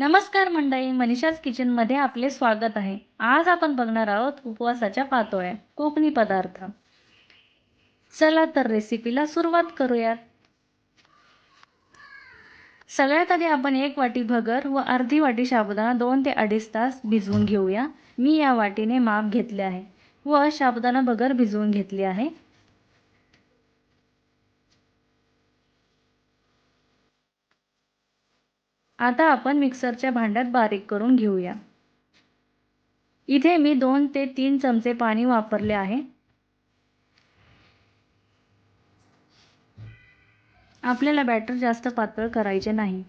नमस्कार मंडळी मनीषाज किचनमध्ये आपले स्वागत आहे. आज आपण बघणार आहोत उपवासाच्या पातोळ्या कोकणी पदार्थ. चला तर रेसिपीला सुरुवात करूयात. सगळ्यात आधी आपण एक वाटी भगर व अर्धी वाटी साबुदाणा दोन ते अडीच तास भिजवून घेऊया. मी या वाटीने माप घेतले आहे व साबुदाणा भगर भिजवून घेतली आहे. आता आपण मिक्सरच्या भांड्यात बारीक करून घेऊया. इथे मी दोन ते तीन चमचे पाणी वापरले आहे. आपल्याला बॅटर जास्त पातळ करायचे नाही.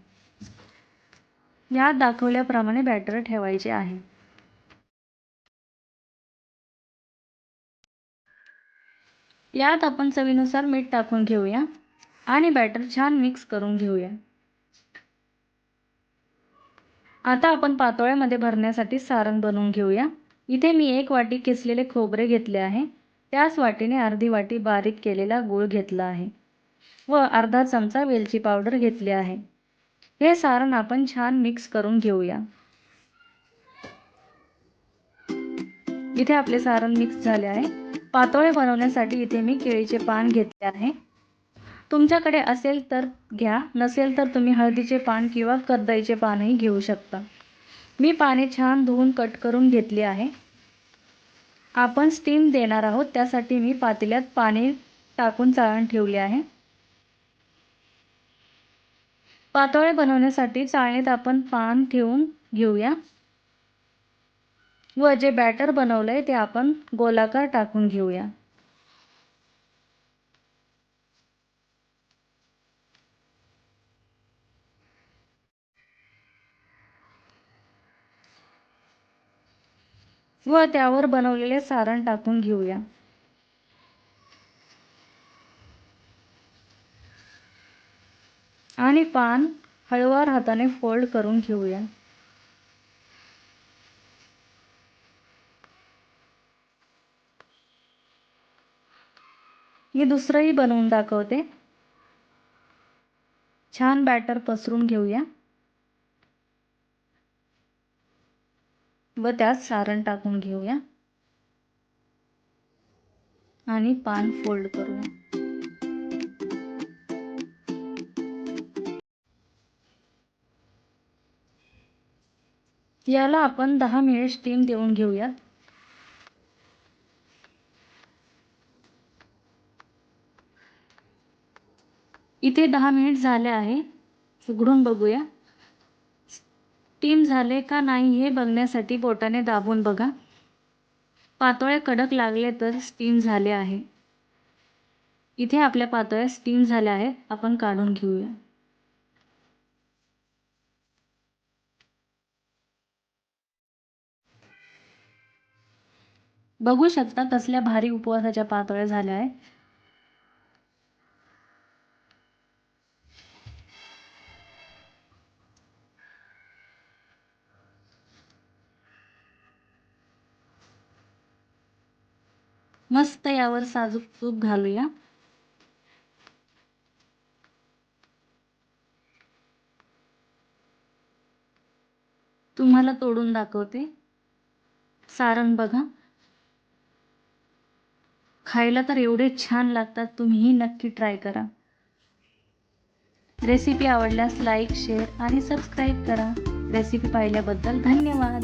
यात दाखवल्याप्रमाणे बॅटर ठेवायचे आहे. यात आपण चवीनुसार मीठ टाकून घेऊया आणि बॅटर छान मिक्स करून घेऊया. आता आपण पातोळ्यामध्ये भरण्यासाठी सारण बनवून घेऊया. इथे मी एक वाटी किसलेले खोबरे घेतले आहे. त्याच वाटीने अर्धी वाटी बारीक केलेला गूळ घेतला आहे. व अर्धा चमचा वेलची पावडर घेतली आहे. हे सारण आपण छान मिक्स करून घेऊया. इथे आपले सारण मिक्स झाले आहे. पातोळे बनवण्यासाठी इथे मी केळीचे पान घेतले आहे. तुमच्याकडे असेल तर घ्या नसेल तर तुम्ही हळदीचे पान किंवा कर्दईचे पानही घेऊ शकता. मी पाने छान धुवून कट करून घेतली आहे. आपण स्टीम देणार आहोत त्यासाठी मी पातेल्यात पाणी टाकून चाळण ठेवले आहे. पातोळे बनवण्यासाठी चाळणीत आपण पान ठेवून घेऊया. व जे बॅटर बनवलं आहे ते आपण गोलाकार टाकून घेऊया. व त्यावर बनवलेले सारण टाकून घेऊया. आणि पान हळवार हाताने फोल्ड करून घेऊया. मी दुसरंही बनवून दाखवते. छान बॅटर पसरून घेऊया. व त्यात सारण टाकून घेऊया. आणि पान फोल्ड करूया. याला आपण दहा मिनिट स्टीम देऊन घेऊया. इथे दहा मिनिट झाले आहे. उघडून बघूया. स्टीम झाले का नाही हे बघण्यासाठी बोटाने दाबून बघा. पातोळे कडक लागले तर स्टीम झाले आहे. इथे आपल्या पातोळ्या स्टीम झाल्या आहेत. आपण काढून घेऊया. बघू शकता कसल्या भारी उपवासाच्या पातोळ्या झाल्या आहेत. मस्त यावर साजूक तूप घालूया. तुम्हाला तोडून दाखवते. सारण बघा. खायला तर एवढे छान लागतात तुम्हीही नक्की ट्राय करा. रेसिपी आवडल्यास लाईक शेअर आणि सबस्क्राईब करा. रेसिपी पाहिल्याबद्दल धन्यवाद.